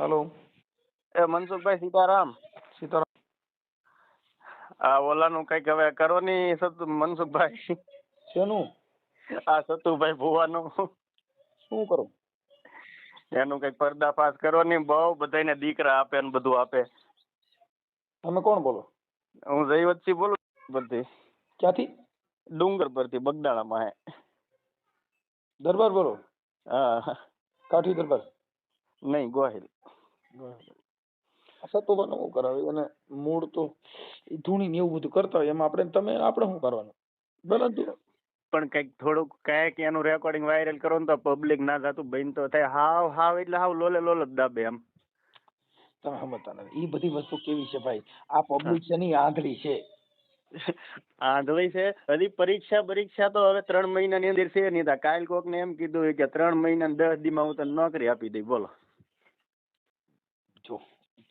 Hello એ મનસુખભાઈ સીતારામ. સીતારામ. આ ઓલાનું કંઈક હવે કરો ની સતુ મનસુખભાઈ. શેનું? આ સતુભાઈ ભુવાનું. શું કરું? એનું કંઈક પર્દાફાશ કરો ની બહુ બધાને દીકરા આપે ને બધું આપે. તમે કોણ બોલો? હું જયવતસિંહ બોલું પરથી ક્યાંથી? ડુંગર પરથી બગદાણા માં દરબાર બોલો. હા. કાઠી દરબાર. નહીં ગોહિલ સતોબાનું શું કરાવે અને મૂળ તો ઈ ધૂણી ને એવું બધું કરતા હોય એમાં આપણે તમે આપણે શું કરવાનું? બરાબર પણ કંઈક થોડુંક કાંઈક એનું રેકોર્ડિંગ વાયરલ કરો ને તો પબ્લિક ના થતું બહેન તો થાય હાવ હાવ એટલે હાવ લોલે લોલ જ દાબે એમ. તમે સમજતા નથી. ઈ બધી વસ્તુ કેવી છે ભાઈ? આ પબ્લિક છે ની આંધળી છે. આંધળી છે? હજી પરીક્ષા પરીક્ષા તો હવે ત્રણ મહિનાની અંદર છે નહીં કાલ કોક ને એમ કીધું કે ત્રણ મહિના ને દસ દીમાં હું તને નોકરી આપી દઈ બોલો. જો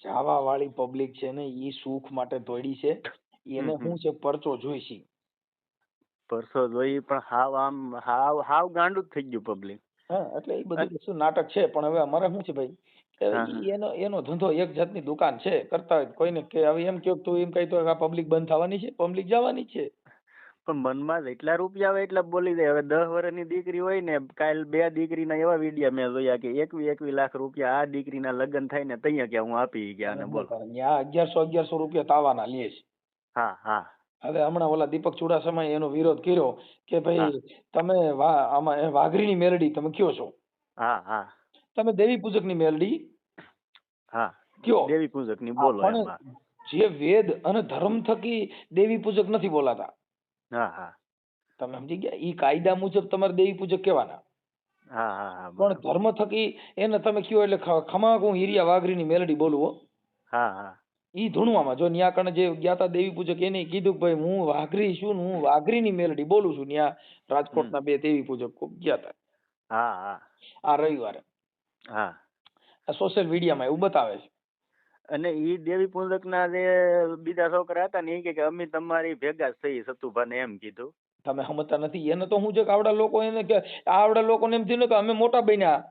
જાવા વાળી પબ્લિક છે ને ઈ સુખ માટે દોડી છે. એને. શું છે પરચો જોઈશી. પરસો જોઈ પણ હાવ આમ હાવ હાવ ગાંડું જ થઈ ગયું પબ્લિક હા એટલે એ બધું શું નાટક છે પણ હવે અમારે શું છે ભાઈ? એનો એનો ધંધો એક જાતની દુકાન છે કરતા હોય કોઈને કે હવે એમ કયો તું એમ કહી તો આ પબ્લિક બંધ થવાની છે? પબ્લિક જવાની છે. પણ મનમાં જેટલા રૂપિયા આવે એટલા બોલી દે. હવે દસ વર્ષની દીકરી હોય ને કાલ બે દીકરીના એવા વિડીયા મેં જોયા કે એકવી એકવી લાખ રૂપિયા આ દીકરીના લગ્ન થાય ને તૈયા કે હું આપી ગયા ને બોલ. અગિયારસો અગિયારસો રૂપિયા તાવાના લે છે. હા હા. હવે હમણાં ઓલા દીપક ચુડાસમાએ એનો વિરોધ કર્યો કે ભાઈ તમે આમાં વાઘરીની મેલડી તમે કયો છો? હા હા. તમે દેવી પૂજકની મેલડી હા. કયો? દેવી પૂજકની બોલો જે વેદ અને ધર્મ થકી દેવી પૂજક નથી બોલાતા. હા હા. તમે સમજી ગયા? ઈ કાયદા મુજબ તમારે દેવી પૂજક કહેવાના. હા હા હા પણ ધર્મ થકી એને તમે કયો એટલે ખમાક ખમા હું હિરિયા વાઘરીની મેલડી બોલું હો. હા હા. ઈ ધૂણવામાં જો ન્યા કણે જે તા દેવી પૂજક એને કીધું કે ભાઈ હું વાઘરી છું ને હું વાઘરીની મેલડી બોલું છું ન્યા રાજકોટના બે દેવી પૂજક ગયા હતા હા હા. આ રવિવારે. હા. આ સોશિયલ મીડિયામાં એવું બતાવે છે. અને ઈ દેવી પૂજક ના જે બીજા છોકરા હતા ને ઈ કે અમે તમારી ભેગા જ થઈ સતુભાને એમ કીધું. તમે સમજતા નથી. એને તો હું છે કે આવડા લોકો એને કે આવડા લોકોને એમ થયું કે અમે મોટા બન્યા.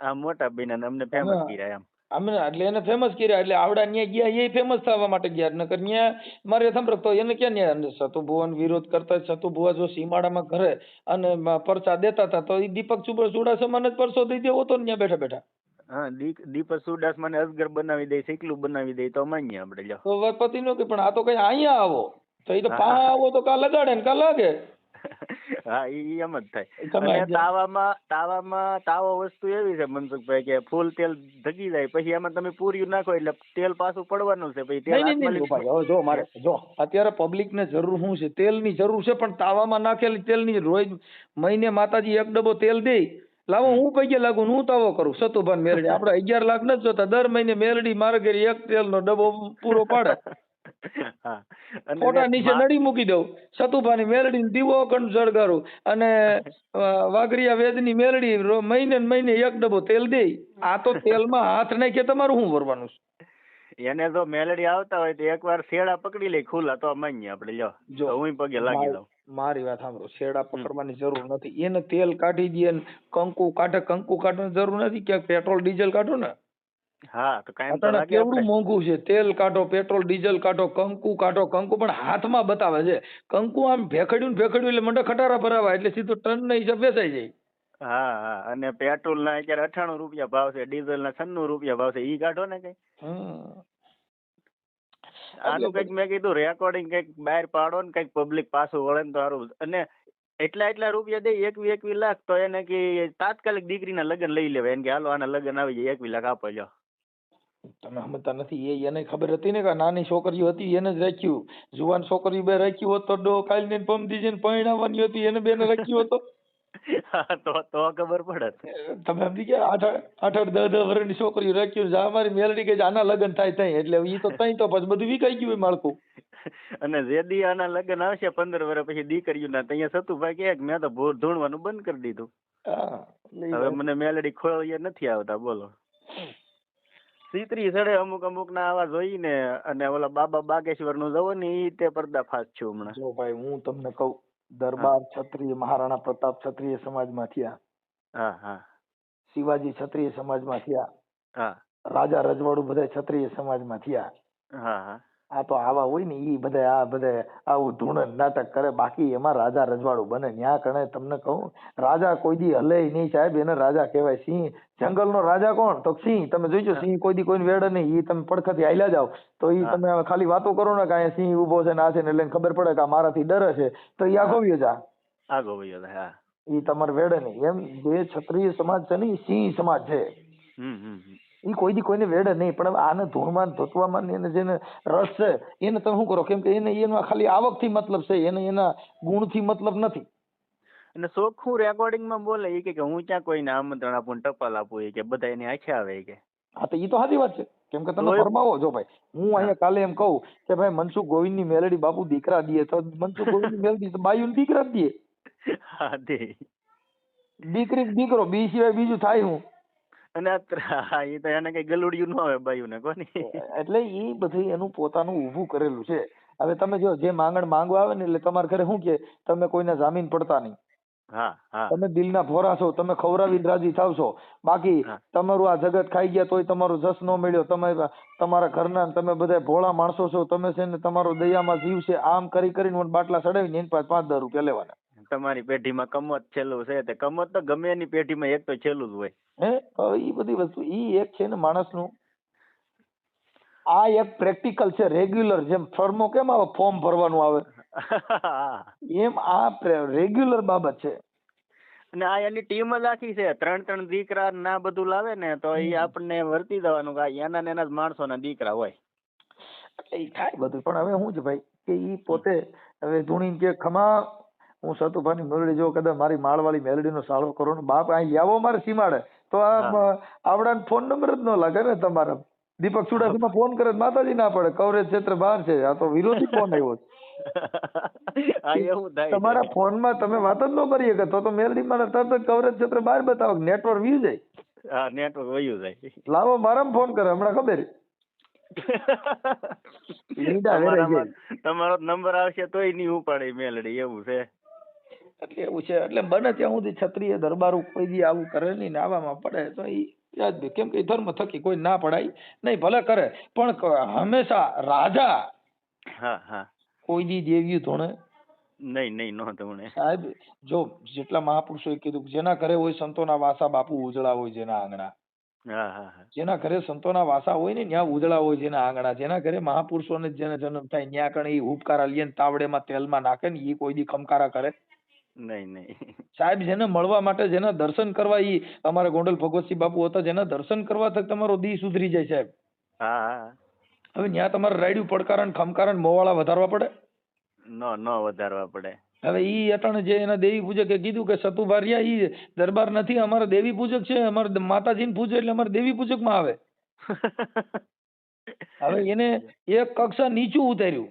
આ મોટા બેન અમને ફેમસ કર્યા એમ. અમે એટલે એને ફેમસ કર્યા. એટલે આવડા ન્યા ગયા એ ફેમસ થવા માટે ગયા. નકર ન્યા મારે સાંભળો તો એને ક્યાં ન્યા સતુભુવન સતુ વિરોધ કરતા સતુભુવા જો સીમાડામાં ઘરે અને પરચા દેતા હતા તો એ દીપક ચુડા ચુડાસમાને જ પરસો દઈ દેવો તો ન્યા બેઠા બેઠા. હા દીપ દીપક સુદાસ મને અસગર બનાવી દે શીકલું બનાવી દે તો માનીએ આપણે લ્યો. તો વરપતિ નો કે પણ આ તો કઈ અહીંયા આવો. તો એ તો પા આવો તો કા લગાડે ને કા લાગે? હા ઈ એમ જ થાય. અને તાવામાં તાવામાં તાવો વસ્તુ એવી છે મનસુખભાઈ કે ફૂલ તેલ ધગી જાય પછી એમાં તમે પૂર્યું નાખો એટલે તેલ પાછું પડવાનું છે પછી તેલ નહીં નહીં જો મારે જો અત્યારે પબ્લિક ને જરૂર શું છે? તેલની જરૂર છે પણ તાવામાં નાખેલી તેલની રોજ મહિને માતાજી એક ડબ્બો તેલ દે લાવો હું પૈકે લાગુ? હું તાવો કરું? સતુભાન મેરડી. આપણે અગિયાર લાખ નથી જોતા. દર મહિને મેરડી મારે ઘરે એક તેલનો ડબ્બો પૂરો પાડે. ફોટા નીચે નડી મૂકી દઉં. સતુભાની મેરડી દીવો કંડ જળગારું. અને વાઘરિયા વેદની મેરડી રો- મહિને મહિને એક ડબ્બો તેલ દે. આ તો તેલમાં હાથ નાખીએ તમારું શું ભરવાનું છે? એને જો મેલડી આવતા હોય તો એકવાર શેડા પકડી લે ખુલ્લા તો માન્ય આપણે લ્યો. જો તો હું પગે લાગી દઉં મારી વાત સાંભળો શેડા પકડવાની જરૂર નથી. એને તેલ કાઢી દે કંકુ કાઢે કંકુ કાઢવાની જરૂર નથી ક્યાંક પેટ્રોલ ડીઝલ કાઢો ને. હા તો કાંઈ તો કેવડું મોંઘું છે? તેલ કાઢો પેટ્રોલ ડીઝલ કાઢો કંકુ કાઢો કંકુ પણ હાથમાં બતાવે છે. કંકુ આમ ભેખડ્યું ભેખડ્યું એટલે મંડે ખટારા ભરાવા એટલે સીધું ટન ના હિસાબ વેચાઈ જાય. હા હા. અને પેટ્રોલ ના અત્યારે અઠાણું રૂપિયા ભાવ છે ડીઝલ ના છન્નું રૂપિયા ભાવ છે. ઈ કાઢો ને કઈ. આનું કંઈક મેં કીધું રેકોર્ડિંગ કંઈક બહાર પાડો ને કંઈક પબ્લિક પાછું વળે ને તો સારું. અને એટલા એટલા રૂપિયા દે એકવી એકવી લાખ તો એને કે તાત્કાલિક દીકરીના લગ્ન લઈ લેવાય. એને કે હાલો આના લગ્ન આવી જાય એકવી લાખ આપો લ્યો. તમે સમજતા નથી એ એને ખબર હતી ને કે નાની છોકરીઓ હતી એને જ રાખ્યું. જુવાન છોકરી બે રાખ્યું હોત તો ડો કાલ ને પમદી જઈને પરણાવવાની હતી એને બેને રાખ્યું હતો તો તો ખબર પડે તમે સમજી ગયા આઠ આઠ આઠ દસ દસ વર્ષની છોકરીઓ રાખ્યું છે. અમારી મેલડી કે આના લગ્ન થાય તઈ. એટલે ઈ તો તઈ તો પછી બધું વિકાઈ ગયું માળખું. અને જે દી આના લગ્ન આવશે પંદર વર્ષ પછી દીકરીઓના ત્યાં સતુભાઈ કહે કે મેં તો ભૂર ધૂણવાનું બંધ કરી દીધું. હવે મને મેલડી ખોળીએ નથી આવતા બોલો. સીતરી સડે અમુક અમુક ના આવા જોઈને અને ઓલા બાબા બાગેશ્વરનું જવો ને ઈ તે પર્દાફાશ છું હમણાં. જો ભાઈ હું તમને કહું દરબાર ક્ષત્રિય મહારાણા પ્રતાપ ક્ષત્રિય સમાજમાં થયા. શિવાજી ક્ષત્રિય સમાજમાં થયા. રાજા રજવાડું બધા ક્ષત્રિય સમાજમાં થયા. આ તો આવા હોય ને એ બધા આ બધા આવું ધૂણ નાટક કરે બાકી એમાં રાજા રજવાડું બને. ન્યા કણે તમને કહું રાજા કોઈ દી હલે નહીં સાહેબ એને રાજા કહેવાય. સિંહ જંગલનો રાજા કોણ? તો સિંહ તમે જોઈજો સિંહ કોઈ દી કોઈને વેડે નહીં ઈ તમે પડખેથી હાલ્યા જાવ તો ઈ તમે ખાલી વાતો કરો ને કે અહીંયા સિંહ ઊભો છે ને આ છે ને એટલે ખબર પડે કે આ મારાથી ડરે છે. તો એ આગોવ્યો જા. આગોવ્યો હા. ઈ તમારે વેડે નહીં. એમ જે ક્ષત્રિય સમાજ છે ને એ સિંહ સમાજ છે. હમ હમ. ઈ કોઈ દી કોઈને વેડે નહીં પણ આને ધૂળમાં ધોતવામાં એને જેને રસ છે એને તમે શું કરો? કેમ કે એને એનો ખાલી આવકથી મતલબ છે એને એના ગુણથી મતલબ નથી. અને ચોખ્ખું રેકોર્ડિંગમાં બોલે? એ કે હું ક્યાં કોઈને આમંત્રણ આપું ટપાલ આપું એ કે બધા એની આંખે આવે કે. હા તો ઈ તો સાચી વાત છે. કેમ કે તમે ફરમાવો જો ભાઈ હું અહીંયા કાલે એમ કહું કે ભાઈ મનસુખ ગોવિંદની મેલડી બાપુ દીકરા દે તો મનસુખ ગોવિંદની મેલડી તો બાયુ દીકરા દે. હા દે. દીકરી દીકરો બી સિવાય બીજું થાય હું. અને આ ત્ર- હા ઈ તો એને કઈ ગલુડિયું ન આવે બાયું ને કોની એટલે એ બધું એનું પોતાનું ઊભું કરેલું છે. હવે તમે જો જે માંગણ માંગવા આવે ને એટલે તમારે ઘરે શું કે તમે કોઈને જામીન પડતા નહીં. તમે દિલના ભોરા છો તમે ખવરાવીને રાજી થાવ છો. બાકી તમારું આ જગત ખાઈ ગયા તોય તમારો જસ ન મળ્યો. તમે તમારા ઘરના તમે બધા ભોળા માણસો છો. તમે છે ને તમારો દયામાં જીવ છે. આમ કરી કરીને બાટલા ચડાવીને એની પાસે પાંચ દર રૂપિયા લેવાના. તમારી પેઢીમાં કમત છેલ્લું છે તે કમત તો ગમે એની પેઢીમાં એક તો છેલ્લું જ હોય. હે? ઈ બધી વસ્તુ એ એક છે ને માણસનું. આ એક પ્રેક્ટિકલ છે રેગ્યુલર જેમ ફોર્મો કેમ આવે? ફોર્મ ભરવાનું આવે. એમ આ રેગ્યુલર બાબત છે. અને આ એની ટીમ જ આખી છે. ત્રણ ત્રણ દીકરા ના બધું લાવે ને તો એ આપણને વર્તી દેવાનું કે એના ને એના જ માણસોના દીકરા હોય. એટલે એ થાય બધું. પણ હવે શું છે ભાઈ કે ઈ પોતે હવે ધૂણી કે ખમા હું સતુભાની મેલડી જો કદાચ મારી માળવાળી મેલડીનો સાળો કરો ને બાપ અહીં આવો મારે સીમાડે. તો આ હા. ફોન નંબર જ ન લાગે ને તમારા. દીપક ચુડાસમા ફોન કરે માતાજી ના પડે. કવરેજ ક્ષેત્ર બહાર છે. આ તો વિરોધી ફોન આવ્યો છે. તમારા ફોનમાં તમે વાત જ ન કરી શકે. તો તો મેલડી માં તરત જ કવરેજ ક્ષેત્ર બહાર બતાવો નેટવર્ક વ્યુ જાય. હા નેટવર્ક વયું જાય. લાવો મારા ફોન કરે. હમણાં ખબર? તમારો નંબર આવશે તોય નહીં ઉપાડે મેલડી. એવું છે. એટલે એવું છે. એટલે બને ત્યાં સુધી ક્ષત્રિય દરબારો કોઈ દી આવું કરે નહીં ને આવામાં પડે તો એ યાદ કેમ કે ધર્મ થકી કોઈ ના પડાય નહીં ભલે કરે પણ હંમેશા રાજા હા હા. કોઈ દી દેવ્યું ધોણે. નહીં નહીં નો તમને સાહેબ જો જેટલા મહાપુરુષોએ કીધું જેના ઘરે હોય સંતોના વાસા બાપુ ઉજળા હોય જેના આંગણા. જેના ઘરે સંતોના વાસા હોય ને ત્યાં ઉજળા હોય જેના આંગણા. જેના ઘરે મહાપુરુષોને જેને જન્મ થાય ત્યાં કણે એ હુબકારા લે ને તાવડેમાં તેલમાં નાખે ને એ કોઈ દી ખમકારા કરે. નહીં નહીં. સાહેબ જેને મળવા માટે જેને દર્શન કરવા ઈ અમારા ગોંડલ ભગવતસિંહ બાપુ હતા જેના દર્શન કરવા તક તમારો દી સુધરી જાય સાહેબ. હા હા. હવે ત્યાં તમારે રાયડું પડકારણ ખમકારણ મોવાળા વધારવા પડે? ન ન વધારવા પડે. હવે ઈ અટણ જે એના દેવી પૂજકે કીધું કે સતુભારિયા ઈ દરબાર નથી અમારે દેવી પૂજક છે અમારે માતાજીને પૂજે એટલે અમારે દેવી પૂજકમાં આવે. હવે એને એક કક્ષા નીચું ઉતાર્યું.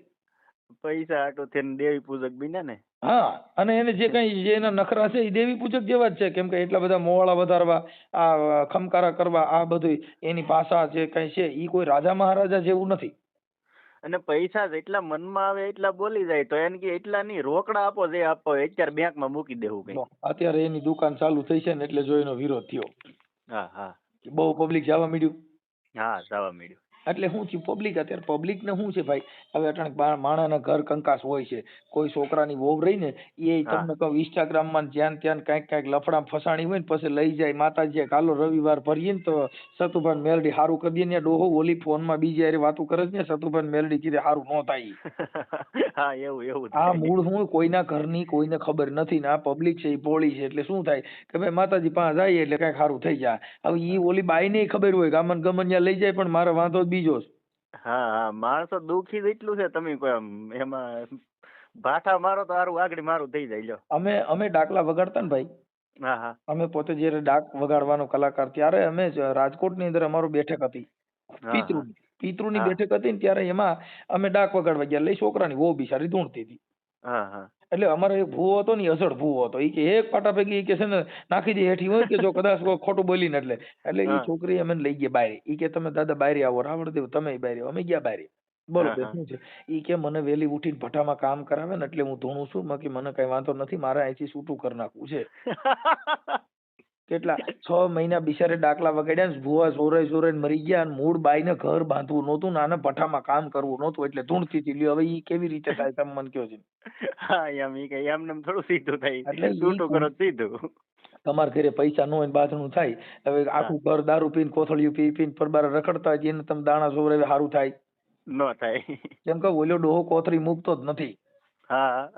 પૈસા આટો થઈને દેવી પૂજક બન્યા ને? હા અને એને જે કઈ જે એના નખરા છે એ દેવી પૂજક જેવા જ છે. કેમ કે એટલા બધા મોવાળા વધારવા આ ખમકારા કરવા આ બધું એની પાસા જે કઈ છે એ કોઈ રાજા મહારાજા જેવું નથી. અને પૈસા જેટલા મનમાં આવે એટલા બોલી જાય તો એને કે એટલા નહીં રોકડા આપો જે આપો અત્યારે બેંકમાં મૂકી દેવું કઈ અત્યારે એની દુકાન ચાલુ થઈ છે ને એટલે જો એનો વિરોધ થયો. હા હા. બહુ પબ્લિક જવા મળ્યું હા જવા મળ્યું એટલે શું થયું પબ્લિક અત્યારે પબ્લિક ને શું છે ભાઈ? હવે અટાણે માણસના ઘર કંકાસ હોય છે કોઈ છોકરાની વહુ રહી ને એ. તમને કહું ઇન્સ્ટાગ્રામમાં જ્યાં ત્યાં કાંઈક કાંઈક લફડા ફસાણી હોય ને પછી લઈ જાય માતાજી કાલો રવિવાર ભરીએ ને તો સતુભાન મેલડી સારું કરી દે ને ડોહો ઓલી ફોનમાં બીજી હારે વાતું કરે છે ને સતુભાન મેલડી કીધે સારું ન થાય હા એવું એવું આ મૂળ હું કોઈના ઘરની કોઈને ખબર નથી ને આ પબ્લિક છે એ ભોળી છે એટલે શું થાય કે ભાઈ માતાજી પાસે જાય એટલે કાંઈક સારું થઈ જાય. હવે ઈ ઓલી બાઈને ખબર હોય ગામન ગમન ત્યાં લઈ જાય પણ મારે વાંધો જ બીજો છે. હા હા માણસો દુખી એટલું છે તમે કોઈ એમાં ભાઠા મારો તો હારું આગળ મારું થઈ જાય લ્યો. અમે અમે ડાકલા વગાડતા ને ભાઈ. હા હા. અમે પોતે જયારે ડાક વગાડવાનો કલાકાર ત્યારે અમે રાજકોટ રાજકોટની અંદર અમારું બેઠક હતી. પિતૃ પિતૃની હા. બેઠક હતી ને ત્યારે એમાં અમે ડાક વગાડવા ગયા. લઈ છોકરાની વહુ બિચારી ધૂણતી હતી. હા હા. એટલે અમારો એક ભૂવો હતો ને અઝડ ભૂવો હતો. ઈ કે એક પાટા પૈકી કે છે ને નાખી દે હેઠી હોય કે જો કદાચ ખોટું બોલીને એટલે. એટલે એ છોકરી અમે લઈ ગયા બારી. એ કે તમે દાદા બારી આવો રાવણદેવ તમે બારી અમે ગયા બારી. બોલો શું છે. ઈ કે મને વહેલી ઉઠીને ભઠ્ઠામાં કામ કરાવે ને એટલે હું ધૂણું છું. બાકી મને કઈ વાંધો નથી. મારે અહીંથી છૂટું કરી નાખવું છે. કેટલા? છ મહિના બિચારે ડાકલા વગાડ્યા ને ભૂવા સોરે સોરે મરી ગયા અને મૂળ બાઈને ઘર બાંધવું નહોતું ને આને ભઠ્ઠામાં કામ કરવું નહોતું એટલે ધૂણથી થી લ્યો. હવે ઈ કેવી રીતે થાય તમે મને કયો છે? હા એમ ઈ કઈ એમને એમ થોડું સીધું થાય. એટલે ઈ કરો સીધું. તમારા ઘરે પૈસા ન હોય બાથરૂમ થાય. હવે આખું ઘર દારૂ પીને કોથળિયું પી પીને પરબાર રખડતા હોય એને તમે દાણા સોરે સારું થાય. ન થાય. કેમ કે ઓલો ડોહો કોથળી મૂકતો જ નથી. હા.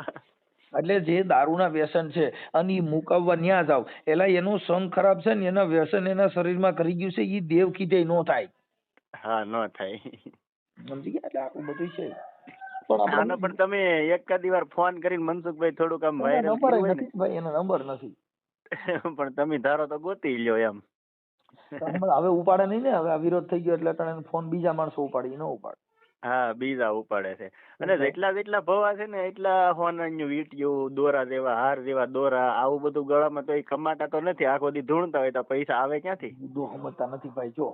એટલે જે દારૂના વ્યસન છે અને એ મુકાવવા ન્યા જાવ. એટલે એનું સંગ ખરાબ છે ને એના વ્યસન એના શરીરમાં કરી ગયું છે એ દેવ કીધે નો થાય. હા નો થાય. સમજી ગયા? એટલે આખું બધું છે. પણ પણ તમે એકાદી વાર ફોન કરીને મનસુખભાઈ થોડુંક આમ વાયરલ ભાઈ એનો નંબર નથી. પણ તમે ધારો તો ગોતી લ્યો એમ. હવે ઉપાડે નહીં ને હવે આ વિરોધ થઈ ગયો એટલે ફોન બીજા માણસો ઉપાડી ન ઉપાડે. હા બીજા ઉપાડે છે. અને જેટલા જેટલા ભવા છે ને એટલા હોનાનું વીંટિયું દોરા જેવા હાર જેવા દોરા આવું બધું ગળામાં તો એ કમાતા તો નથી. આખો દી ધૂણતા હોય તો પૈસા આવે ક્યાંથી? સમજતા નથી ભાઈ. જો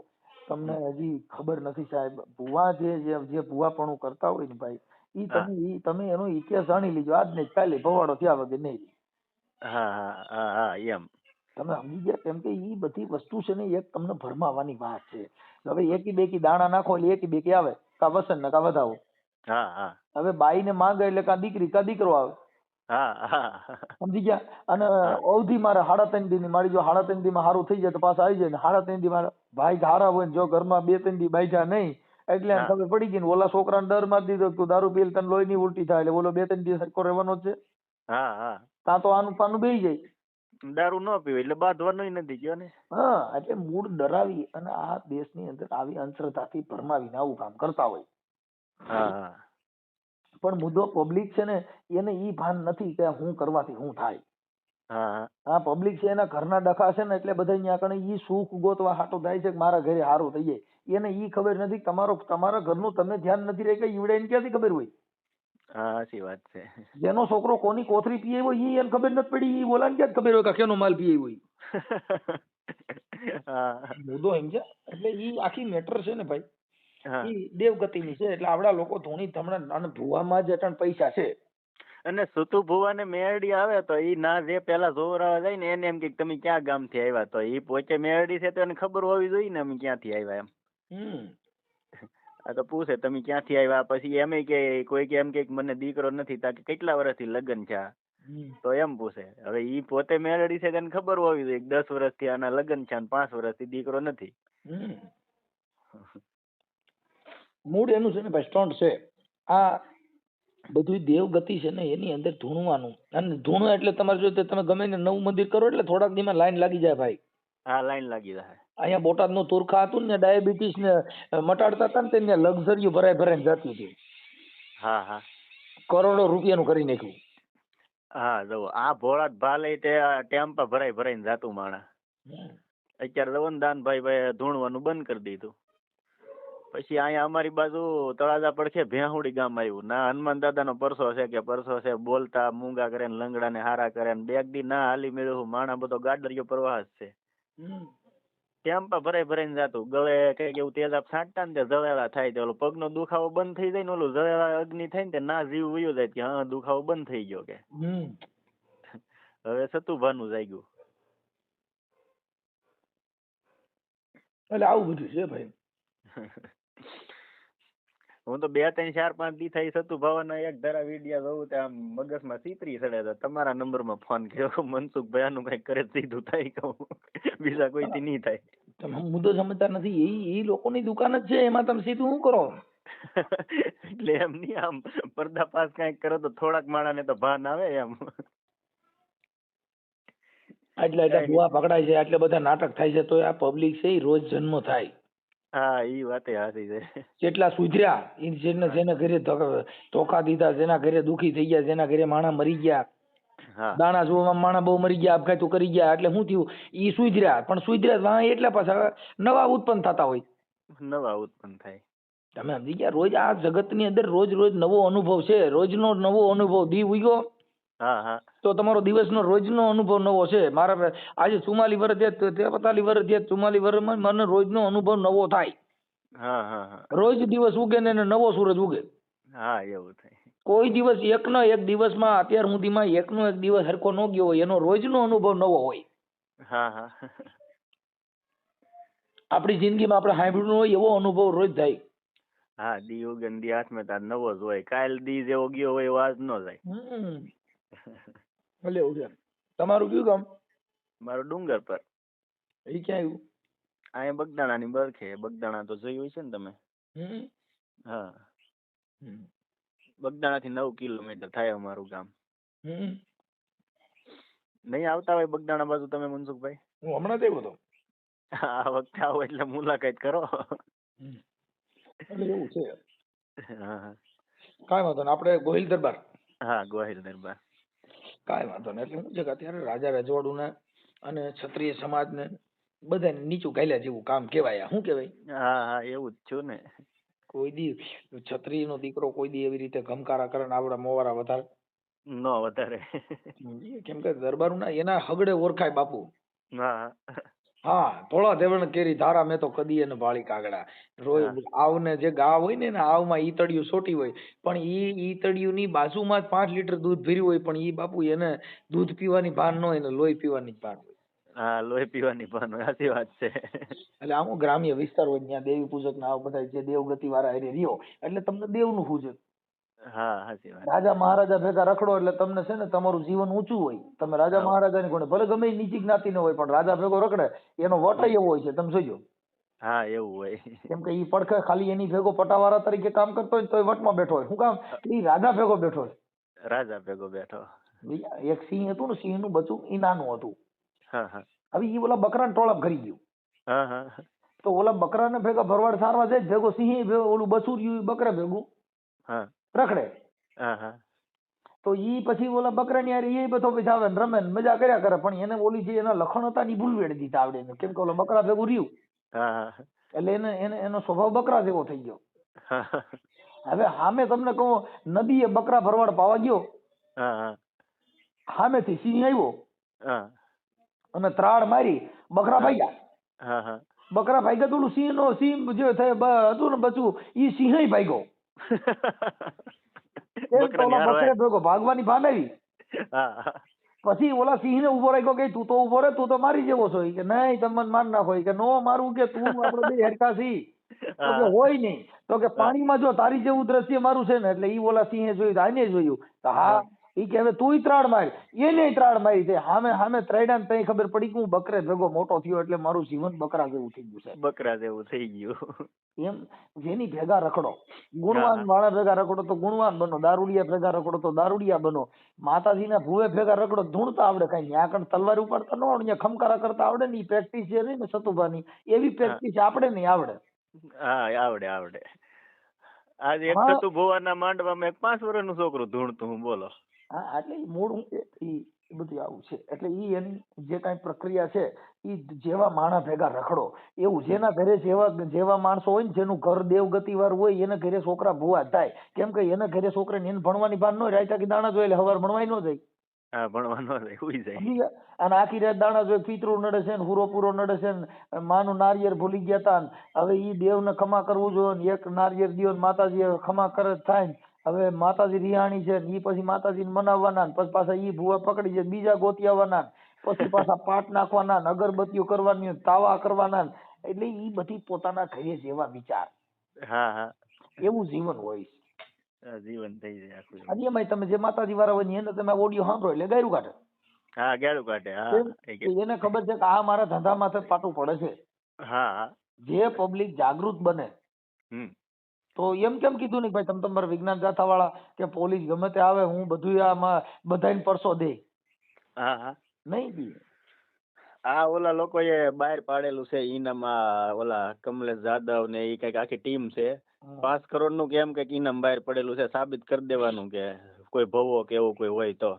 તમને હજી ખબર નથી સાહેબ. ભુવા જે જે ભુવાપણું કરતા હોય ને ભાઈ ઈ તમે ઈ તમે એનો ઇતિહાસ જાણી લીજો. આજ ને કાલે ભવાડો થયા વગર નહીં. હા હા હા હા એમ. તમે સમજી ગયા? કેમ કે ઈ બધી વસ્તુ છે ને એક તમને ભરમાવાની વાત છે. હવે એકી બેકી દાણા નાખો એટલે એકી બેકી આવે. કા વસન ને કા વધાવો. હા હા. હવે બાઈ ને માંગે એટલે કા દીકરી કા દીકરો આવે. સમજી ગયા? અને અવધિ મારે સાડા ત્રણ દી ની મારી જો સાડા ત્રણ દી માં સારું થઈ જાય તો પાછા આવી જાય ને. સાડા ત્રણ દી મારે ભાઈ હારા હોય ને જો ઘરમાં બે ત્રણ દી જા નહીં એટલે ખબર પડી ગઈ ને ઓલા છોકરાને ડર મારી દીધો તું દારૂ પીએલ તને લોહી ની ઉલટી થાય એટલે ઓલો બે ત્રણ દી સરખો રહેવાનો છે. હા હા. ત્યાં તો આનું પાનું બેહી જાય. દારૂ ન પીવે એટલે બાંધવાનું નથી ગયો ને. હા એટલે મૂળ ડરાવી અને આ દેશની અંદર આવી અંધશ્રદ્ધાથી ભરમાવીને આવું કામ કરતા હોય. હા પણ મુદ્દો પબ્લિક છે ને એને ઈ ભાન નથી કે હું કરવાથી હું થાય. હા આ પબ્લિક છે એના ઘરના ડખા છે ને એટલે બધા અહીંયા કણે ઈ સુખ ગોતવા હાટો થાય છે કે મારા ઘરે હારું થઈ જાય. એને ઈ ખબર નથી તમારો તમારા ઘરનું તમે ધ્યાન નથી રહે કે ઈવડે ક્યાંથી ખબર હોય? હા સાચી વાત છે. જેનો છોકરો કોની કોથરી પીએ હોય ઈ એને ખબર નથી પડી ઈ ઓલાને ક્યાં ખબર હોય કે કેનો માલ પીએ હોય હા. મુદ્દો છે એટલે ઈ આખી મેટર છે ને ભાઈ. ઈ દેવગતિની છે એટલે આપડા લોકો ધોની ધમણા અને ભૂવામાં જ અટણ પૈસા છે. અને સુતુ ભુવા ને મેરડી આવે તો ઈ ના જે પેલા જોવરાવા જાય ને એને એમ કે તમે ક્યાં ગામથી આવ્યા? તો ઈ પોતે મેરડી છે તો એને ખબર હોવી જોઈએ ને અમે ક્યાંથી આવ્યા એમ. હમ. આ તો પૂછે તમે ક્યાંથી આવ્યા? પછી એમ કે કોઈ કે એમ કે મને દીકરો નથી તા કે કેટલા વર્ષથી લગ્ન છે આ? તો એમ પૂછે હવે ઈ પોતે મેરડી છે તેને ખબર હોવી જોઈએ કે દસ વર્ષથી આના લગ્ન છે અને પાંચ વર્ષથી દીકરો નથી. હમ. મૂળ એનું છે ને ભાઈ સ્ટોન્ટ છે. આ બધું દેવગતિ છે ને એની અંદર ધૂણવાનું. અને ધૂણો એટલે તમારે જો તે તમે ગમે ને નવું મંદિર કરો એટલે થોડાક દીમાં લાઈન લાગી જાય ભાઈ. હા લાઈન લાગી જાય. અહીંયા બોટાદનું તુરખા હતું ને ડાયાબિટીસ ને મટાડતા હતા ને તેને લક્ઝરીઓ ભરાય ભરાઈને જતી હતી. હા હા. કરોડો રૂપિયાનું કરી નાખ્યું. હા જો આ ભોળાત ભાલે તે ટેમ્પા ભરાઈ ભરાઈને જાતું માણા અત્યારે જવો ને દાનભાઈ ભાઈ ધૂણવાનું બંધ કરી દીધું. પછી અહીંયા અમારી બાજુ તળાજા પડખે ભેહુડી ગામ આવ્યું. ના હનુમાન દાદાનો પરસો છે કે પરસો છે બોલતા મૂંગા કરે ને લંગડા ને હારા કરે ને બેગ દી ના હાલી મેળવું. માણા બધો ગાડરિયો પ્રવાહ છે. ટેમ્પા ભરાઈ ભરાઈને જાતું. ગળે કંઈક એવું તેજાબ છાંટતા ને તે જળેલા થાય તે ઓલો પગનો દુખાવો બંધ થઈ જાય ને ઓલું જળેલા અગ્નિ થાય ને તે ના જીવ વયો જાય કે હા દુખાવો બંધ થઈ ગયો કે. હવે સતુભાનું જાગ્યું. એટલે આવું બધું છે ભાઈ. હું તો બે ત્રણ ચાર પાંચ દી થઈ સતુ ભાવના એક ધારા વિડિયા જોઉં તે આમ મગજમાં સીતરી ચડે તો તમારા નંબરમાં ફોન કર્યો મનસુખભાઈ આનું કઈ કરે સીધું થાય કહું બીજા કોઈથી નહીં થાય. તમે મુદ્દો સમજતા નથી એ એ લોકોની દુકાન જ છે એમાં તમે સીધું શું કરો? એટલે એમ નહીં આમ પર્દાફાશ કંઈક કરો તો થોડાક માણાને તો ભાન આવે એમ. એટલે એટલે ભૂવા પકડાય છે એટલે બધા નાટક થાય છે તો આ પબ્લિક છે એ રોજ જન્મ થાય. હા ઈ વાતે હાચી છે. જેટલા સુધર્યા ઈ જેને જેના ઘરે ધોકા ધોકા દીધા જેના ઘરે દુખી થઈ ગયા જેના ઘરે માણા મરી ગયા. હા. દાણા જોવામાં માણા બહુ મરી ગયા આપઘાતો કરી ગયા એટલે શું થયું? ઈ સુધર્યા પણ સુધર્યા વાં એટલા પાછા નવા ઉત્પન્ન થતા હોય. નવા ઉત્પન્ન થાય. તમે સમજી ગયા રોજ આ જગતની અંદર રોજ રોજ નવો અનુભવ છે. રોજનો નવો અનુભવ દી ઉગ્યો. હા હા. તો તમારો દિવસનો રોજનો અનુભવ નવો છે. મારા આજે ચુમ્માલી વર્ષ થયા તેતાલીસ વર્ષ થયા ચુમ્માલી વર્ષમાં મને રોજનો અનુભવ નવો થાય. હા હા રોજ દિવસ ઉગે ને નવો સૂરજ ઉગે. હા એવું થાય. કોઈ દિવસ એકનો એક દિવસમાં અત્યાર સુધીમાં એકનો એક દિવસ હરખો ન ગયો હોય એનો રોજનો અનુભવ નવો હોય. હા હા. આપણી જિંદગીમાં આપણે સાંભળ્યું ન હોય એવો અનુભવ રોજ થાય. હા દી ઉગન દી હાથમાં તાર નવો જ હોય. કાલ દી જેવો ગયો હોય એવો આજ નો જાય એવું છે. તમારું કયું ગામ? મારું ડુંગર પર. એ ક્યાં આવ્યું અહીંયા બગદાણાની બરખે બગદાણા તો જોયું છે ને તમે? હમ. હા. હમ. બગદાણાથી નવ કિલોમીટર થાય અમારું ગામ. હમ. નહીં આવતા હોય બગદાણા બાજુ તમે મનસુખભાઈ? હું હમણાં જ આવ્યો હતો આ વખતે આવો એટલે મુલાકાત કરો. એટલે એવું છે. હા હા. કાંઈ વાંધો નહીં. આપણે ગોહિલ દરબાર. હા ગોહિલ દરબાર. કાંઈ વાંધો નહીં. એટલે શું છે કે અત્યારે રાજા રજવાડુને અને ક્ષત્રિય સમાજને બધાને નીચું ગાયલા જેવું કામ કહેવાય. આ. શું કહેવાય? હા હા એવું જ છું ને. કોઈ દી નો દીકરો કોઈ દી એવી રીતે ગમકારા કરે ને આવડા મોવારા વધારે. નો વધારે. કેમ કે દરબારું એના હગડે ઓળખાય બાપુ. હા. હા થોડા દેવણ કેરી ધારા મેં તો કદી એને ભાળી કાગડા રોજ આવને જે ગા હોય ને એના આવમાં ઈતળિયું સોટી હોય પણ ઈ ઈતળિયું ની બાજુમાં જ પાંચ લીટર દૂધ ભર્યું હોય પણ ઈ બાપુ એને દૂધ પીવાની ભાન ન હોય ને લોહી પીવાની જ ભાન હોય. હા લોહી પીવાની ભાન હોય સાચી વાત છે. એટલે આમ ગ્રામ્ય વિસ્તાર હોય ત્યાં દેવી પૂજક ના આવા બધા જે દેવગતિ વાળા હારે રહ્યો એટલે તમને દેવનું હા વાત રાજા મહારાજા ભેગા રખડો એટલે તમને છે ને તમારું જીવન ઊંચું હોય. તમે રાજા મહારાજા ની કોણે ભલે ગમે નીચી જ્ઞાતિ હોય પણ રાજા ભેગો રખડે એનો વટ એવો હોય છે તમે જોજો હા એવું હોય. કેમ કે ઈ પડખે ખાલી એની ભેગો પટાવાળા તરીકે કામ કરતો હોય તો વટમાં બેઠો હોય. શું કામ? ઈ રાજા ભેગો બેઠો હોય રાજા ભેગો બેઠો. એક સિંહ હતું ને સિંહનું બચ્ચું ઈ નાનું હતું. હવે ઈ ઓલા બકરાને ટોળાપ કરી ગયું. તો ઓલા બકરાને ભેગા ભરવાડ સારવા જાય ભેગો સિંહ ભેગો ઓલું બસુર્યું બકરા ભેગું. હા. રખડે. તો ઈ પછી ઓલા બકરાની એ બધો ને રમે ને મજા કર્યા કરે પણ એને ઓલી જે એના લખણ હતા ની ભૂલવેડી દીધા આવડે. કેમ કે ઓલા બકરા ભેગું રહ્યું. એટલે એને એને એનો સ્વભાવ બકરા જેવો થઈ ગયો. હવે સામે તમને કહું નદીએ બકરા ભરવાડ પાવા ગયો. હા હા. સામેથી સિંહ આવ્યો. હા. અને ત્રાડ મારી બકરા ભાગ્યા. ગયા બકરા ભાગ્યા તો ઓલું સિંહ નો સિંહ જે થાય હતું ને બચું ઈ સિંહ ભાગ્યો. ભાગવાની ભાન આવી? હા. હા પછી ઓલા સિંહ ને ઊભો રાખ્યો કે તું તો ઊભો રે તું તો મારી જેવો છો. કે નહીં તમે માર નાખો. કે નો મારું કે તું આપડે બે હેરકા છી. તો કે હોય નહીં. તો કે પાણીમાં જો તારી જેવું દ્રશ્ય મારું છે ને એટલે ઈ ઓલા સિંહે જોયું આને જોયું. તો હા. ઈ કે હવે તું ત્રાડ મારી. એને ત્રાડ મારી છે. હામે હામે ત્રડ્યા ને તઈ ખબર પડી કે હું બકરે ભેગો મોટો થયો એટલે મારું જીવન બકરા જેવું થઈ ગયું છે. બકરા જેવું થઈ ગયું. એમ જેની ભેગા રખડો. ગુણવાન વાળા ભેગા રખડો તો ગુણવાન બનો. દારૂડિયા ભેગા રખડો તો દારૂડિયા બનો. માતાજીના ભૂવે ભેગા રખડો ધૂણતા આવડે કઈ ન્યા આગળ તલવાર ઉપાડતા ન આવડે ખમકારા કરતા આવડે ને પ્રેક્ટિસ જે રહી ને સતુભાની એવી પ્રેક્ટિસ આપણે નહીં આવડે. હા આવડે આવડે. આજે એક તો થતું ભુવાના માંડવામાં એક પાંચ વર્ષનું છોકરું ધૂણતું હું બોલો. હા એટલે મૂળ ઈ બધું આવું છે. એટલે એ એની જે કાંઈ પ્રક્રિયા છે એ જેવા માણસ ભેગા રખડો. એવું જેના ઘરે જેવા જેવા માણસો હોય ને જેનું ઘર દેવગતિ વાળું હોય એના ઘરે છોકરા ભૂવા થાય. કેમ કે એને ઘરે છોકરાને એને ભણવાની ભાન ન હોય રાયતા કે દાણા જોઈએ એટલે હવાર ભણવાય ન જાય. હા ભણવાનો રે જાય અને આખી રાત દાણા જોઈએ પિતૃ નડે છે ને હુરો પૂરો નડે છે ને માનું નારિયેર ભૂલી ગયા તા હવે ઈ દેવને ખમા કરવું જોઈએ ને એક નારિયેળ દિયો ને માતાજી ખમા કરે જ થાય ને હવે માતાજી રિયાણી છે ઈ પછી માતાજીને મનાવવાના ને પછી પાછા ઈ ભૂવા પકડી જાય બીજા ગોતિયાવાના પછી પાછા પાટ નાખવાના ને અગરબત્તીઓ કરવાની ને તાવા કરવાના ને એટલે ઈ બધી પોતાના ઘરે જેવા વિચાર. હા હા. એવું જીવન હોય આ જીવન થઈ જાય આખું અને તમે જે માતાજી વાળા હોય એને તમે ઓડિયો સાંભળો એટલે ગાયરું કાઢે. હા ગેડું કાઢે હા. એને ખબર છે કે આ મારા ધંધા માથે પાટું પડે છે. હા જે પબ્લિક જાગૃત બને હમ. તો એમ કેમ કીધું નહીં ભાઈ તમે તમારા વિજ્ઞાન ગાથા વાળા કે પોલીસ ગમે તે આવે હું બધું આમાં બધાને પરસો દે. હા હા. નહીં દે આ ઓલા લોકોએ બહાર પાડેલું છે ઈનામમાં ઓલા કમલેશ જાદવ ને એ કંઈક આખી ટીમ છે. પાંચ કરોડનું કેમ કંઈક ઇનામ બહાર પડેલું છે સાબિત કરી દેવાનું કે કોઈ ભવો કે એવું કોઈ હોય તો.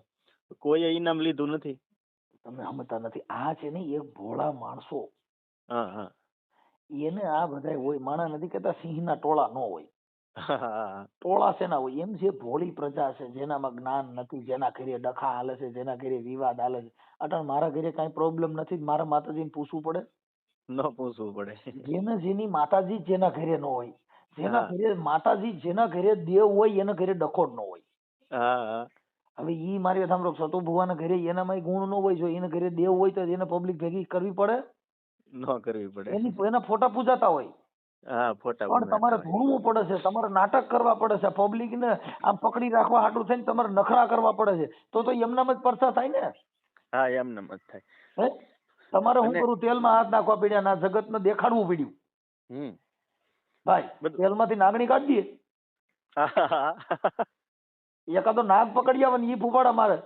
કોઈએ ઇનામ લીધું નથી. તમે સમજતા નથી આ છે ને એક ભોળા માણસો. હા હા. એને આ બધા હોય. માણા નથી કહેતા સિંહના ટોળા ન હોય. ટોળા શેના હોય? એમ જે ભોળી પ્રજા છે જેનામાં જ્ઞાન નથી જેના ઘરે ડખા હાલે છે જેના ઘરે વિવાદ હાલે છે. અટાણ મારા ઘરે કાંઈ પ્રોબ્લેમ નથી? મારા માતાજીને પૂછવું પડે? ન પૂછવું પડે. જેને જેની માતાજી જેના ઘરે ન હોય. જેના ઘરે માતાજી જેના ઘરે દેવ હોય એના ઘરે ડખો ન હોય. હવે ઈ મારી વાત સાંભળો. સતુ ભુવાના ઘરે એનામાં ગુણ ન હોય. જો એના ઘરે દેવ હોય તો એને પબ્લિક ભેગી કરવી પડે? ન કરવી પડે. એની એના ફોટા પૂજાતા હોય. હા ફોટા પણ તમારે ભણવું પડે છે તમારે નાટક કરવા પડે છે પબ્લિક ને આમ પકડી રાખવા હાટું થઈને તમારે નખરા કરવા પડે છે તો તો એમનામ જ પરસા થાય ને? હા એમને જ થાય. તમારે શું કરું? તેલમાં હાથ નાખવા પડ્યા ના જગતને દેખાડવું પડ્યું. હમ. ભાઈ તેલ તેલમાંથી નાગણી કાઢી દઈએ. એકાદો નાગ પકડી આવે ને ઈ ફૂફાડા મારે.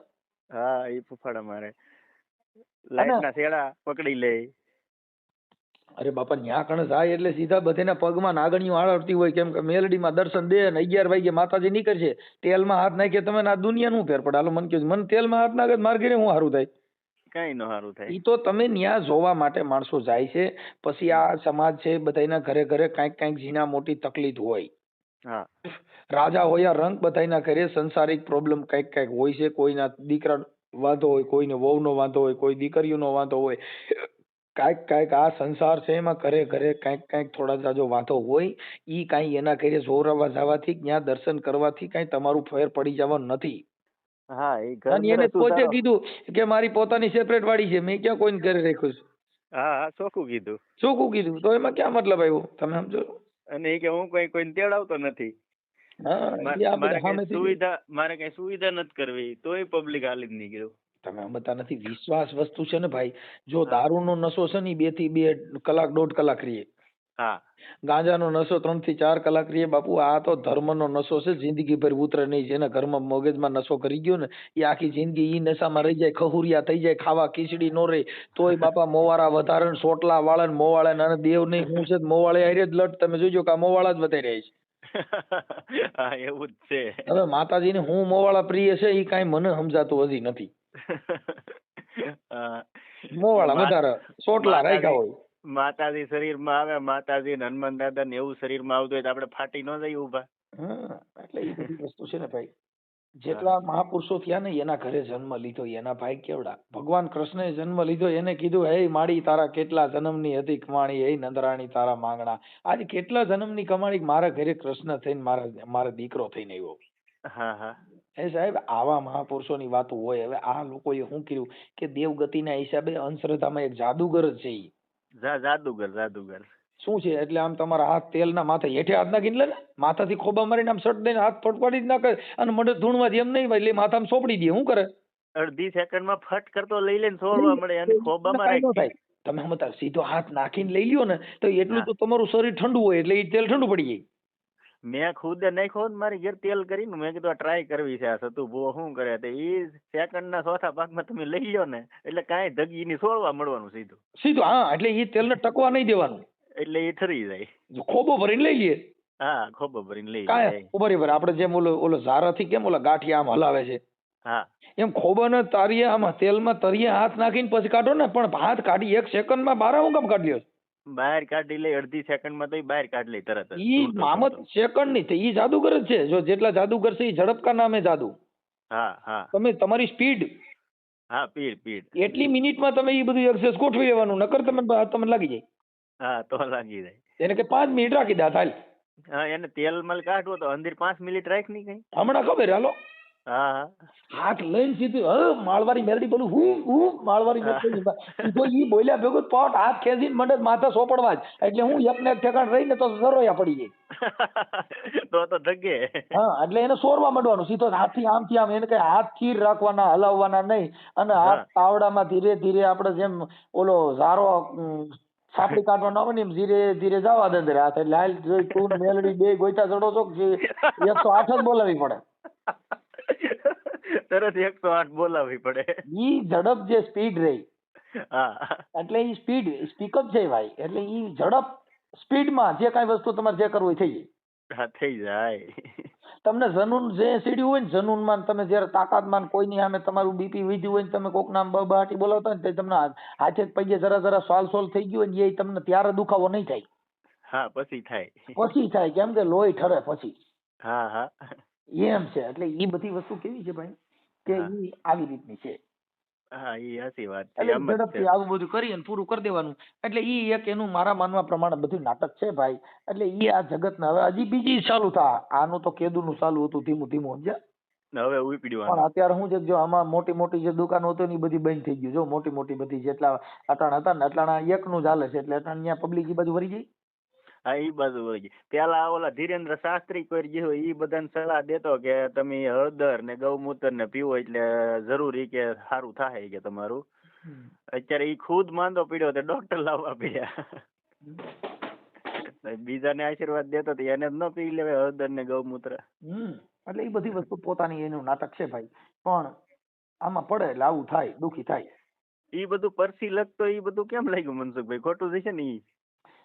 હા એ ફૂફાડા મારે. લાઈટ ના શેડા પકડી લે. અરે બાપા ન્યા કણ જાય એટલે સીધા બધેના પગમાં નાગણીઓ આળવતી હોય કેમ કે મેલડીમાં દર્શન દે ને અગિયાર વાગે માતાજી નીકળશે તેલમાં હાથ નાખે તમે આ દુનિયાનું ફેર પડે. હાલો મને કહ્યું મને તેલમાં હાથ નાખે મારે ઘરે હું સારું થાય? કઈ નો સારું થાય. ઈ તો તમે ન્યા જોવા માટે માણસો જાય છે. પછી આ સમાજ છે બધાના ઘરે ઘરે કાંઈક કાંઈક ઝીણા મોટી તકલીફ હોય. હા. રાજા હોય રંગ બધાના ઘરે સંસારિક પ્રોબ્લેમ કાંઈક કાંઈક હોય છે. કોઈના દીકરા વાંધો હોય કોઈને વહુનો વાંધો હોય કોઈ દીકરીઓનો વાંધો હોય. કાંઈક કાંઈક આ સંસાર છે એમાં ઘરે ઘરે કાંઈક કાંઈક થોડા જાજો વાંધો હોય ઈ કાંઈ એના ઘરે જોરાવા જવાથી ત્યાં દર્શન કરવાથી કાંઈ તમારું ફેર પડી જવાનું નથી. હા એ ઘર અને એને પોતે કીધું કે મારી પોતાની સેપરેટ વાડી છે મેં ક્યાં કોઈને ઘરે રાખ્યું છે? હા હા ચોખ્ખું કીધું. ચોખ્ખું કીધું. તો એમાં ક્યાં મતલબ આવ્યો? તમે સમજો? અને એ કે હું કોઈ કોઈને તેડાવતો નથી. હા મારે કઈ સુવિધા મારે કઈ સુવિધા નથી કરવી તોય પબ્લિક હાલી જ નીકળ્યું. તમે સમજતા નથી વિશ્વાસ વસ્તુ છે ને ભાઈ જો. દારૂનો નશો છે ને બેથી બે કલાક દોઢ કલાક રીએ હા. ગાંજાનો નશો ત્રણથી ચાર કલાક રીએ બાપુ આ તો ધર્મનો નશો છે જિંદગી ભર ઉતરે નહીં જેના ઘરમાં મગજમાં નશો કરી ગયો ને એ આખી જિંદગી ઈ નશામાં રહી જાય ખહુરિયા થઈ જાય ખાવા ખીચડી નો રહે તોય બાપા મોવારા વધારે સોટલા વાળા ને મોવાળા ને અને દેવ નહીં હું છે મોવાળે હારે જ લટ તમે જોજો કે આ મોવાળા જ વધારે છે. એવું જ છે. હવે માતાજીને હું મોવાળા પ્રિય છે એ કાંઈ મને સમજાતું હજી નથી. મોવાળા વધારે સોટલા રાખ્યા હોય. માતાજી શરીરમાં આવે માતાજી ને હનુમાન દાદા ને એવું શરીરમાં આવતું હોય તો આપણે ફાટી ન જઈએ ઊભા એટલે એ બધી વસ્તુ છે ને ભાઈ. જેટલા મહાપુરુષો થયા ને એના ઘરે જન્મ લીધો એના ભાઈ કેવડા? ભગવાન કૃષ્ણએ જન્મ લીધો એને કીધું હે માડી તારા કેટલા જન્મની હતી કમાણી હે નંદરાણી તારા માંગણા. આજે કેટલા જન્મની કમાણી મારા ઘરે કૃષ્ણ થઈને મારા મારા દીકરો થઈને આવ્યો. હા હા. એ સાહેબ આવા મહાપુરુષોની વાતો હોય. હવે આ લોકોએ શું કર્યું કે દેવગતિના હિસાબે અંધશ્રદ્ધામાં એક જાદુગર જ છે ઈ. જા જાદુગર જાદુગર. શું છે? એટલે આમ તમારા હાથ તેલના માથે હેઠે હાથ નાખીને લે ને. માથાથી ખોબા મારીને આમ શર્ટ દઈને હાથ ફટફાડી જ નાખે અને મડે ધૂણવા જેમ નહીં એટલે માથામાં સોપડી દે. શું કરે? અડધી સેકન્ડમાં ફટ કરતો લઈ લઈને છોડવા મળે. અને ખોબામાં રાખી તમે સમજતા સીધો હાથ નાખીને લઈ લ્યો ને તો એટલું તો તમારું શરીર ઠંડુ હોય એટલે એ તેલ ઠંડુ પડી જાય. મેં ખુદ નાખ્યો ને મારી ઘેર તેલ કરીને મેં કીધું ટ્રાય કરવી છે આ સતુ ભૂવો શું કરે તો? એ સેકન્ડ ના ચોથા ભાગમાં તમે લઈ લો ને એટલે કાંઈ ધગી ની સોળવા મળવાનું સીધું. સીધું હા એટલે એ તેલને ટકવા નહીં દેવાનું. એટલે એ ઠરી જાય. ખોબો ભરીને લઈ લઈએ હા ખોબો ભરીને લઈ જાય. ઉભરી ભરે આપણે જેમ ઓલો ઓલો ઝારાથી કેમ ઓલા ગાંઠિયા આમ હલાવે છે? હા. એમ ખોબાને તારીએ આમાં તેલમાં તરીએ હાથ નાખીને પછી કાઢો ને પણ હાથ કાઢી એક સેકન્ડમાં બારા હું કામ કાઢી લ્યો. બહાર કાઢી લે અડધી સેકન્ડમાં તો બહાર કાઢી લે તરત ઈ મામત સેકન્ડ નહીં ઈ જાદુગર જ છે. જો જેટલા જાદુગર છે ઈ ઝડપકા નામે જાદુ. હા હા. તમે તમારી સ્પીડ હા પીડ પીડ એટલી મિનિટમાં તમે ઈ બધું એક્સેસ ગોઠવી લેવાનું નકર તમે તમને લાગી જાય. હા તો લાગી જાય. એને કે પાંચ મિનિટ રાખી દા હાલ. હા એને તેલ મલ કાઢવો તો અંદર પાંચ મિનિટ રાખની કઈ. હમણાં ખબર હાલો. હાથ લઈને સીધું હ માળવારી મેરડી બોલું હું હું માળવારી મેરડી તો ઈ બોલ્યા ભેગું પોટ હાથ ખેંચીને મંડે માથે સોપડવા જ. એટલે હું યપને ઠેકાણ રહીને તો સરોયા પડી જાય. તો તો ધગે હા એટલે એને સોરવા માંડવાનું. સીધો હાથથી આમથી આમ એને કઈ હાથ ખીર રાખવાના હલાવવાના નહીં. અને હાથ. તાવડામાં ધીરે ધીરે આપણે જેમ ઓલો ઝારો સાપડી કાઢવાનો આવે ને એમ ધીરે ધીરે જવા દે હાથ. એટલે હાલ તું મેલડી બે ગોઈતા ચડો છો એકસો આઠ જ બોલાવી પડે. તરત એકસો આઠ બોલાવવી પડે. ઈ ઝડપ જે સ્પીડ રહી. હા. એટલે ઈ સ્પીડ સ્પીકઅપ છે ભાઈ. એટલે ઈ ઝડપ સ્પીડમાં જે કાંઈ વસ્તુ તમારે જે કરવું હોય થઈ જાય. હા થઈ જાય. તમને જનૂન જે સીડ્યું હોય ને જનૂનમાં તમે જ્યારે તાકાતમાં કોઈની સામે તમારું બીપી વધ્યું હોય ને તમે કોક નામ બબાટી બોલાવતા હોય ને તો તમને હાથે પગે જરા જરા સોલ સોલ થઈ ગયું હોય ને એ તમને ત્યારે દુખાવો નહીં થાય. હા પછી થાય. પછી થાય. કેમ કે લોહી ઠરે પછી. હા હા. એમ છે. એટલે એ બધી વસ્તુ કેવી છે ભાઈ? કે ઈ આવી રીતની છે. હા વાત છે એટલે. ઝડપથી આવું બધું કરી અને પૂરું કરી દેવાનું. એટલે ઈ એક એનું મારા માનવા પ્રમાણે બધું નાટક છે ભાઈ. એટલે ઈ આ જગતના હવે હજી બીજી ચાલુ થા. આનું તો કેદુનું ચાલુ હતું ધીમું ધીમું સમજ્યા? પણ અત્યારે હું છે જો આમાં મોટી મોટી જે દુકાનો હતી ને એ બધી બંધ થઈ ગયું જો મોટી મોટી બધી જેટલા અટાણા હતા ને અટાણા એકનું ચાલે છે. એટલે અટાણ ત્યાં પબ્લિક એ બાજુ વળી ગઈ? હા એ બાજુ વળી ગઈ પેલા ઓલા ધીરેન્દ્ર શાસ્ત્રી કોઈ ગયો ઈ બધાને સલાહ દેતો કે તમે હળદર ને ગૌમૂત્ર ને પીવો એટલે જરૂરી કે સારું થાય કે તમારું. અત્યારે એ ખુદ માંદો પીડ્યો તો ડોક્ટર લાવવા પડ્યા. બીજાને આશીર્વાદ દેતો તો એને જ ન પી લેવાય હળદર ને ગૌમૂત્ર. એટલે એ બધી વસ્તુ પોતાની એનું નાટક છે ભાઈ. પણ આમાં પડે એટલે આવું થાય દુખી થાય. એ બધું પરસી લખતો ઈ બધું કેમ લાગ્યું મનસુખભાઈ? ખોટું જશે ને ઈ?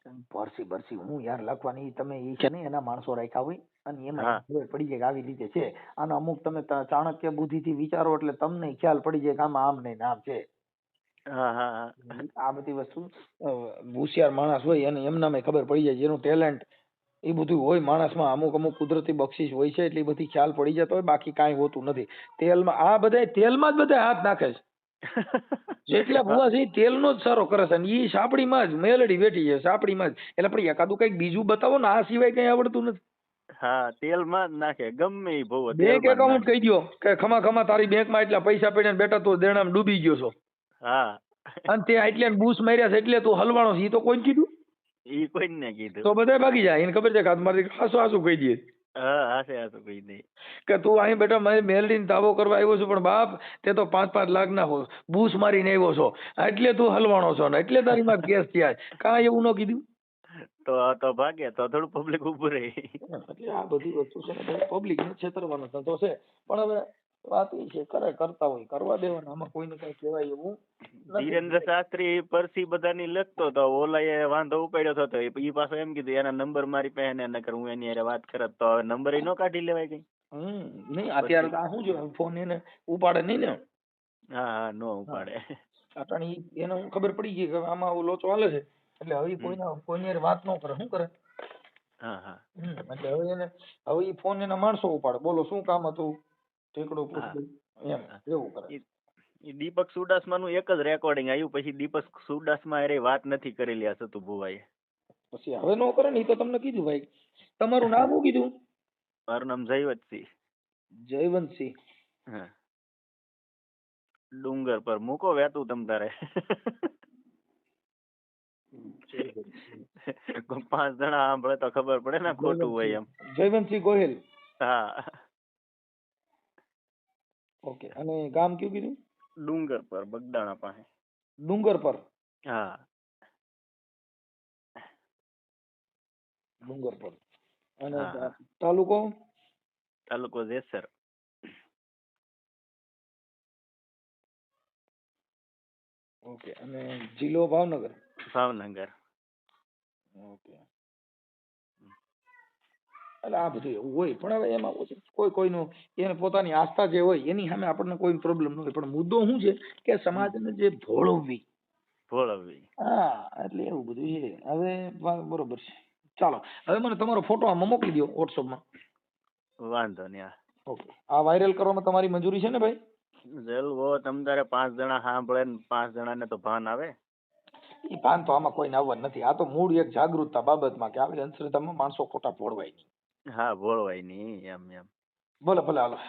પરસી ભરસી. હું યાર લખવાની તમે ઈ છે ને એના માણસો રાખ્યા હોય અને એમાં ખબર પડી જાય કે આવી રીતે છે. અને અમુક તમે ચાણક્ય બુદ્ધિથી વિચારો એટલે તમને ખ્યાલ પડી જાય કે આમાં આમ નહીં આમ છે. આ બધી વસ્તુ હોશિયાર માણસ હોય અને એમનામાં ખબર પડી જાય જેનું ટેલેન્ટ એ બધું હોય માણસમાં અમુક અમુક કુદરતી બક્ષિસ હોય છે એટલે બધી ખ્યાલ પડી જતો હોય બાકી કાંઈ હોતું નથી. તેલમાં આ બધા તેલમાં જ બધા હાથ નાખે છે. જેટલા ભૂવા છે ઈ તેલનો જ સારો કરે છે સાપડીમાં જ મેલડી બેઠી છે સાપડીમાં જ. એટલે પણ એકાદું કંઈક બીજું બતાવો ને આ સિવાય કઈ આવડતું નથી. હા તેલમાં જ નાખે ગમે ઈ ભવ બેંક એકાઉન્ટ કહી દો કે ખમા ખમા તારી બેંકમાં એટલા પૈસા પડ્યા ને બેટા તું દેણામાં ડૂબી ગયો છો. હા. અને તે એટલે બૂસ માર્યા છે એટલે તું હલવાનો છે એ તો કોઈ કીધું? ઈ કોઈને કીધું. તો બધા ભાગી જાય એને ખબર છે કે હાથ મારી હાસુ હાસુ કહી દે. હા હાસે હાસે કહી દે કે તું અહીં બેટા મારી મેલડીને દાવો કરવા આવ્યો છું પણ બાપ તે તો પાંચ પાંચ લાખ ના હો બૂસ મારીને આવ્યો છો. એટલે તું હલવાણો છો ને એટલે તારી માં કેસ થયા છે. એવું ન કીધું? તો તો ભાગે તો થોડું પબ્લિક ઉભું રહે. એટલે આ બધી વસ્તુ છે ને પબ્લિક ને છેતરવાનો ધંધો છે. પણ હવે વાત એ છે કરે કરતા હોય કરવા દેવાના. આમાં કોઈને કઈ કહેવાય એવું ધીરેન્દ્ર શાસ્ત્રી પરસી બધાની લખતો તો ઓલાએ વાંધો ઉપાડ્યો થતો એ પાછો એમ કીધું એના નંબર મારી પાસે ને નકર હું એની હારે વાત કરત તો હવે નંબર નો કાઢી લેવાય કઈ. હમ નહીં અત્યારે આ શું છે ફોન એને ઉપાડે નહીં ને? હા હા નો ઉપાડે. અટાણી એને હું ખબર પડી ગઈ કે આમાં આવું લોચો હાલે છે. એટલે હવે ઈ. કોઈના કોઈની વાત ન કરે શું કરે? હા હા. એટલે હવે એને હવે ઈ ફોન એના માણસો ઉપાડે. બોલો શું કામ હતું? ઠેકડો એમ એવું કરે. ઈ- ઈ દીપક એક જ રેકોર્ડિંગ આવ્યું પછી દીપક સુડાસમા અરે વાત નથી કરેલી આ સતુ ભુવાએ પછી હવે નો કરે ને ઈ તો તમને કીધું ભાઈ. તમારું નામ શું કીધું? મારું નામ જયવતસિંહ. જયવંતસિંહ. હા. ડુંગર પર. મૂકો વેતું તમ તારે. પાંચ જણા સાંભળે તો ખબર પડે ને ખોટું હોય એમ. જયવંતસિંહ ગોહિલ. હા. ઓકે. અને ગામ કયું કીધું? ડુંગર પર બગદાણા પાસે. ડુંગર પર? હા. ડુંગર પર. અને હા. તાલુકો? તાલુકો જેસર. ઓકે. અને જિલ્લો ભાવનગર? ભાવનગર. ઓકે. એટલે આ બધું એવું હોય. પણ હવે એમાં શું છે, કોઈ કોઈનું એને પોતાની આસ્થા જે હોય એની સામે આપણને કોઈ પ્રોબ્લેમ ન હોય. પણ મુદ્દો શું છે કે સમાજને જે ભોળવવી. ભોળવવી. હા એટલે એવું બધું છે. હવે બરોબર છે. ચાલો. હવે મને તમારો ફોટો આમાં મોકલી દો વોટ્સઅપમાં વાંધો નહીં ઓકે. આ વાયરલ કરવામાં તમારી મંજૂરી છે ને ભાઈ? જલવો તમ તારે પાંચ જણા સાંભળે ને પાંચ જણાને તો ભાન આવે. એ ભાન તો આમાં કોઈને આવવાનું નથી. આ તો મૂળ એક જાગૃતતા બાબતમાં કે આવી અંધશ્રદ્ધામાં માણસો ખોટા ભોળવાય નહીં. હા ભોળવાઈની એમ એમ. બોલો બોલો હાલો.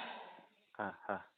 હા હા.